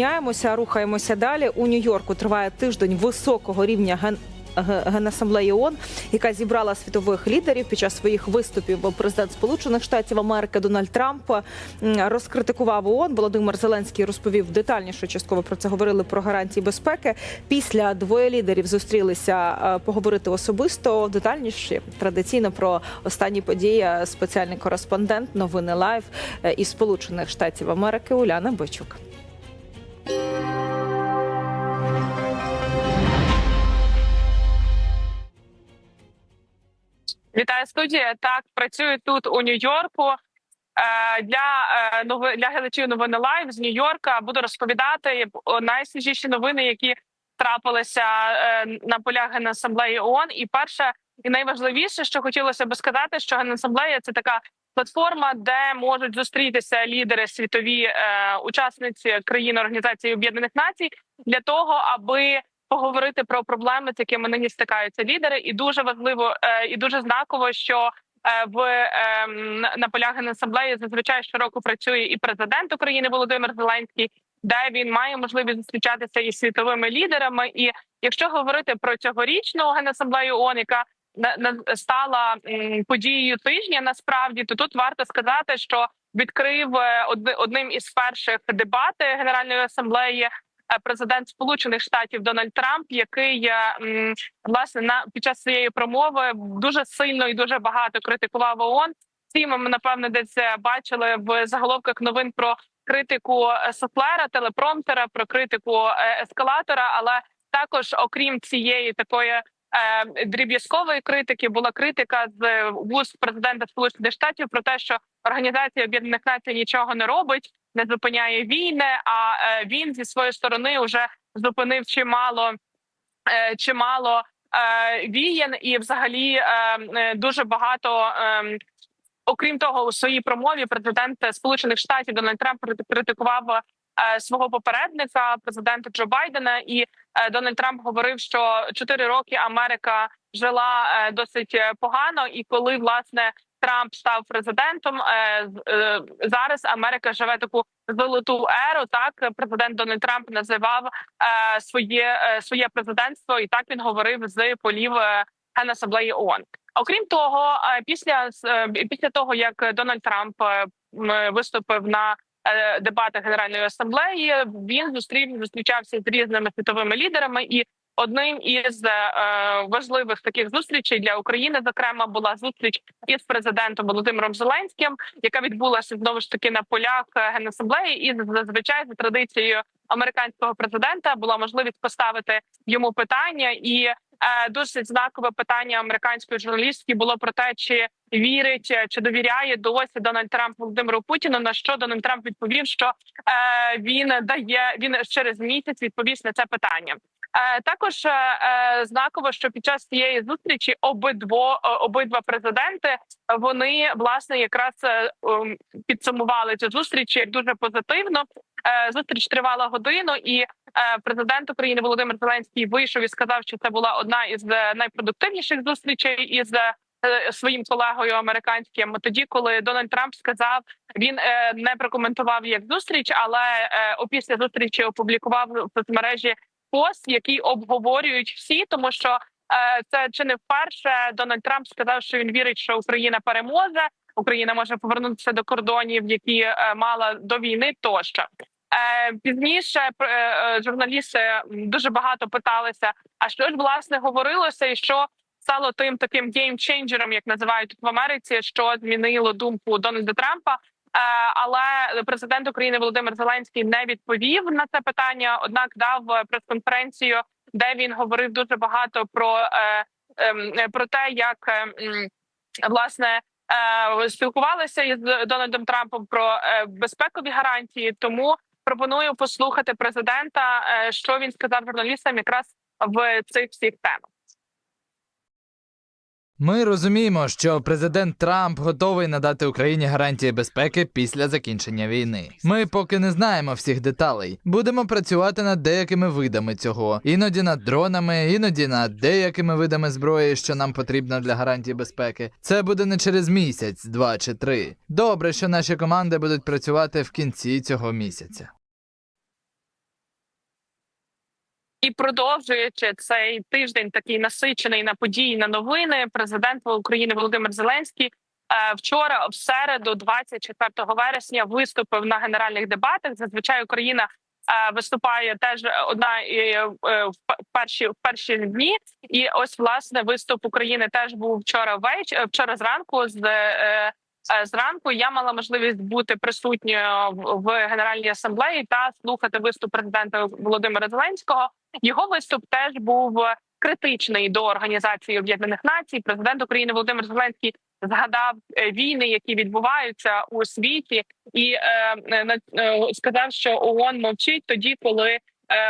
Міняємося, рухаємося далі. У Нью-Йорку триває тиждень високого рівня ген. Генасамблеї ООН, яка зібрала світових лідерів під час своїх виступів. Президент Сполучених Штатів Америки Дональд Трамп розкритикував ООН. Володимир Зеленський розповів детальніше. Частково про це говорили про гарантії безпеки. Після двоє лідерів зустрілися е, поговорити особисто. Детальніше традиційно про останні події. Спеціальний кореспондент новини Лайв е, із Сполучених Штатів Америки Уляна Бичук. Вітаю студія. Так працюю тут у Нью-Йорку. Е, Для е, нови для глядачів новини Лайв з Нью-Йорка буду розповідати найсвіжіші новини, які трапилися е, на полях Генасамблеї ООН. І перше і найважливіше, що хотілося би сказати, що Генасамблея це така платформа, де можуть зустрітися лідери світові учасниці країн Організації Об'єднаних Націй для того, аби поговорити про проблеми, з якими нині стикаються лідери, і дуже важливо е, і дуже знаково, що е, в е, на- полях Генасамблеї зазвичай щороку працює і президент України Володимир Зеленський, де він має можливість зустрічатися із світовими лідерами. І якщо говорити про цьогорічну генасамблею ООН, яка стала подією тижня, насправді то тут варто сказати, що відкрив одним із перших дебати Генеральної асамблеї президент Сполучених Штатів Дональд Трамп, який е, власне на під час своєї промови дуже сильно і дуже багато критикував ООН. Всі ми напевне десь е, бачили в заголовках новин про критику е, суфлера, телепромтера, про критику е, ескалатора. Але також, окрім цієї такої е, дріб'язкової критики, була критика з е, вуст президента Сполучених Штатів про те, що Організація Об'єднаних Націй нічого не робить, не зупиняє війни. А е, він зі своєї сторони вже зупинив чимало е, чимало е, вієн, і взагалі дуже багато. Окрім того, у своїй промові президент Сполучених Штатів Дональд Трамп крити- критикував свого попередника, президента Джо Байдена, і Дональд Трамп говорив, що чотири роки Америка жила досить погано, і коли власне Трамп став президентом, е, е, зараз Америка живе таку золоту еру. Так президент Дональд Трамп називав е, своє своє президентство, і так він говорив з полів Генасамблеї ООН. Окрім того, після після того як Дональд Трамп виступив на дебатах Генеральної асамблеї, він зустрів зустрічався з різними світовими лідерами. І одним із е, важливих таких зустрічей для України, зокрема, була зустріч із президентом Володимиром Зеленським, яка відбулася знову ж таки на полях генасамблеї, і зазвичай за традицією американського президента була можливість поставити йому питання і. е, Досить знакове питання американської журналістки було про те, чи вірить чи довіряє досі Дональд Трамп Володимиру Путіну. На що Дональд Трамп відповів, що е, він дає він через місяць відповість на це питання. Е, також е, е, знаково, що під час цієї зустрічі обидво обидва президенти вони власне якраз підсумували цю зустріч як дуже позитивно. Зустріч тривала годину, і президент України Володимир Зеленський вийшов і сказав, що це була одна із найпродуктивніших зустрічей із своїм колегою американським. Тоді, коли Дональд Трамп сказав, він не прокоментував як зустріч, але опісля зустрічі опублікував в соцмережі пост, який обговорюють всі, тому що е, це чи не вперше Дональд Трамп сказав, що він вірить, що Україна переможе. Україна може повернутися до кордонів, які е, мала до війни, тощо. Е, пізніше е, е, журналісти дуже багато питалися: а що ж власне говорилося, і що стало тим таким геймченджером, як називають в Америці, що змінило думку Дональда Трампа. Е, але президент України Володимир Зеленський не відповів на це питання однак дав е, прес-конференцію, де він говорив дуже багато про, е, ем, про те, як е, власне спілкувалися із Дональдом Трампом про безпекові гарантії. Тому пропоную послухати президента, що він сказав журналістам якраз в цих всіх темах. Ми розуміємо, що президент Трамп готовий надати Україні гарантії безпеки після закінчення війни. Ми поки не знаємо всіх деталей. Будемо працювати над деякими видами цього, іноді над дронами, іноді над деякими видами зброї, що нам потрібно для гарантії безпеки. Це буде не через місяць, два чи три. Добре, що наші команди будуть працювати в кінці цього місяця. І продовжуючи цей тиждень, такий насичений на події на новини, президент України Володимир Зеленський е, вчора, в середу, 24 вересня, виступив на генеральних дебатах. Зазвичай Україна е, виступає теж одна е, в перші в перші дні. І ось власне виступ України теж був вчора веч... вчора зранку з. Е, Зранку я мала можливість бути присутньою в- генеральній асамблеї та слухати виступ президента Володимира Зеленського. Його виступ теж був критичний до організації Об'єднаних Націй. Президент України Володимир Зеленський згадав е, війни, які відбуваються у світі, і е, е, е, сказав, що ООН мовчить тоді, коли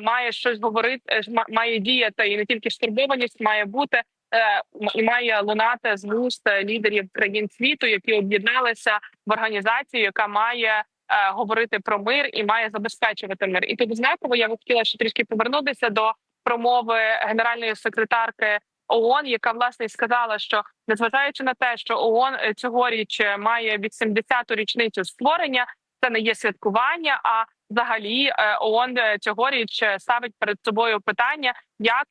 має щось говорити, має діяти, і не тільки стурбованість має бути. Е, І має лунати з вуст е, лідерів країн світу, які об'єдналися в організацію, яка має е, говорити про мир і має забезпечувати мир. І тут знаково я б хотіла ще трішки повернутися до промови генеральної секретарки ООН, яка власне сказала, що незважаючи на те, що ООН цьогоріч має 80-ту річницю створення, це не є святкування. А взагалі ООН цьогоріч ставить перед собою питання, як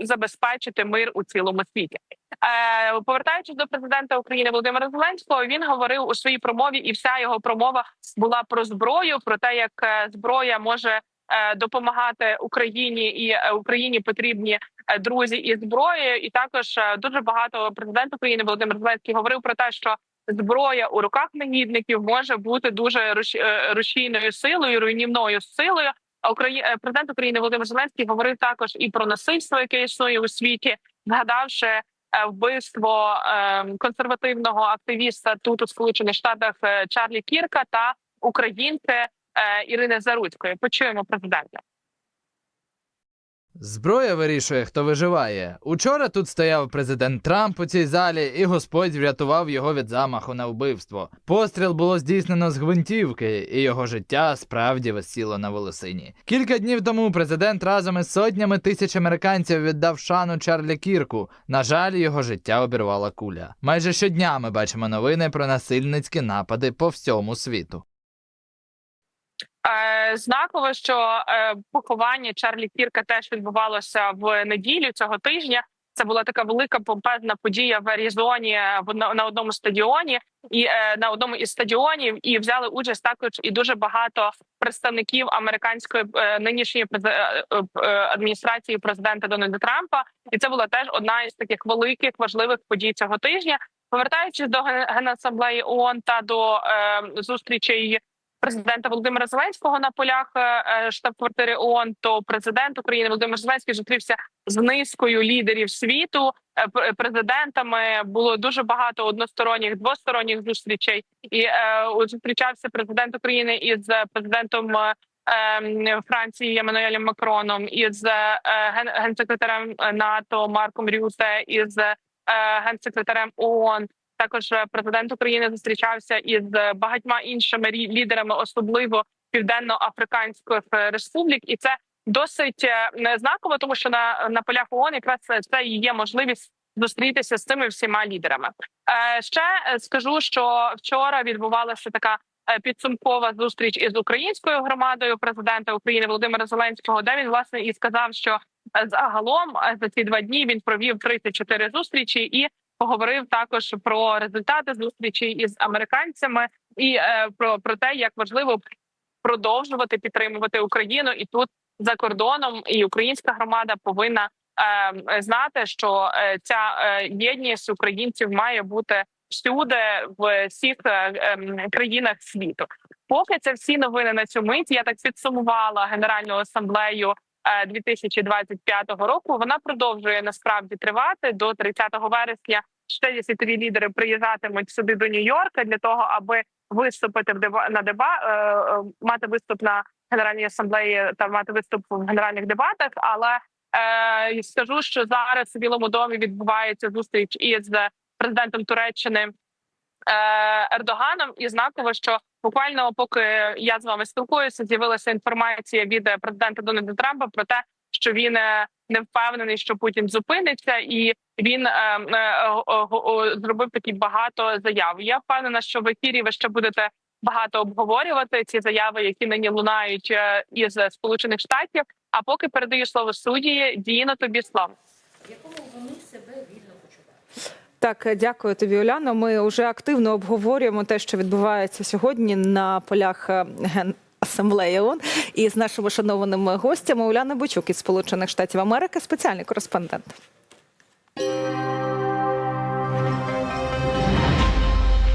забезпечити мир у цілому світі. Е, повертаючись до президента України Володимира Зеленського, він говорив у своїй промові, і вся його промова була про зброю, про те, як е, зброя може е, допомагати Україні, і е, Україні потрібні друзі і зброєю. І також дуже багато президент України Володимир Зеленський говорив про те, що зброя у руках негідників може бути дуже руш- рушійною силою, руйнівною силою. Украї... е, президент України Володимир Зеленський говорив також і про насильство, яке існує у світі, згадавши е, вбивство е, консервативного активіста тут у Сполучених Штатах Чарлі Кірка та українки е, Ірини Заруцької. Почуємо президента. Зброя вирішує, хто виживає. Учора тут стояв президент Трамп у цій залі, і Господь врятував його від замаху на вбивство. Постріл було здійснено з гвинтівки, і його життя справді висіло на волосині. Кілька днів тому президент разом із сотнями тисяч американців віддав шану Чарлі Кірку. На жаль, його життя обірвала куля. Майже щодня ми бачимо новини про насильницькі напади по всьому світу. Е, Знаково, що е, поховання Чарлі Кірка теж відбувалося в неділю цього тижня. Це була така велика помпезна подія в Аризоні е, на, одному стадіоні, і на одному із стадіонів, і взяли участь також і дуже багато представників американської нинішньої адміністрації президента Дональда Трампа. І це була теж одна із таких великих важливих подій цього тижня. Повертаючись до Ген- генасамблеї ООН та до зустрічей президента Володимира Зеленського на полях е, е, штаб-квартири ООН, то президент України Володимир Зеленський зустрівся з низкою лідерів світу. е, Президентами було дуже багато односторонніх двосторонніх зустрічей, і зустрічався президент України із президентом. ем, Франції Еммануелем Макроном із е, ген- генсекретарем НАТО Марком Рюте із е, генсекретарем ООН. Також е, президент України зустрічався із багатьма іншими лідерами, особливо південно-африканських е, республік, і це досить е, знаково, тому що на, на полях ООН якраз це- і є можливість зустрітися з цими всіма лідерами. Ще скажу, що вчора відбувалася така підсумкова зустріч із українською громадою президента України Володимира Зеленського, де він власне і сказав, що загалом за ці два дні він провів 34 зустрічі і поговорив також про результати зустрічі із американцями і е, про, про те, як важливо продовжувати підтримувати Україну і тут за кордоном, і українська громада повинна е, знати, що е, ця єдність українців має бути всюди в всіх ем, країнах світу. Поки це всі новини на цю мить. Я так підсумувала Генеральну асамблею 2025 року. Вона продовжує насправді тривати до 30 вересня. 63 лідери приїжджатимуть сюди до Нью-Йорка для того, аби виступити в деба на деба е, е, мати виступ на генеральній асамблеї та мати виступ в генеральних дебатах. Але е, скажу, що зараз у Білому домі відбувається зустріч із президентом Туреччини е, Ердоганом, і знаково, що буквально поки я з вами спілкуюся, з'явилася інформація від президента Дональда Трампа про те, що він е, не впевнений, що Путін зупиниться, і він е, е, о- зробив такі багато заяв. Я впевнена, що в ефірі ви ще будете багато обговорювати ці заяви, які нині лунають е, із Сполучених Штатів. А поки передаю слово судді, Діно, тобі слово. Так, дякую тобі, Уляно. Ми вже активно обговорюємо те, що відбувається сьогодні на полях е, ген. Асамблеї ООН і з нашими шанованими гостями Уляна Бучук із Сполучених Штатів Америки, спеціальний кореспондент.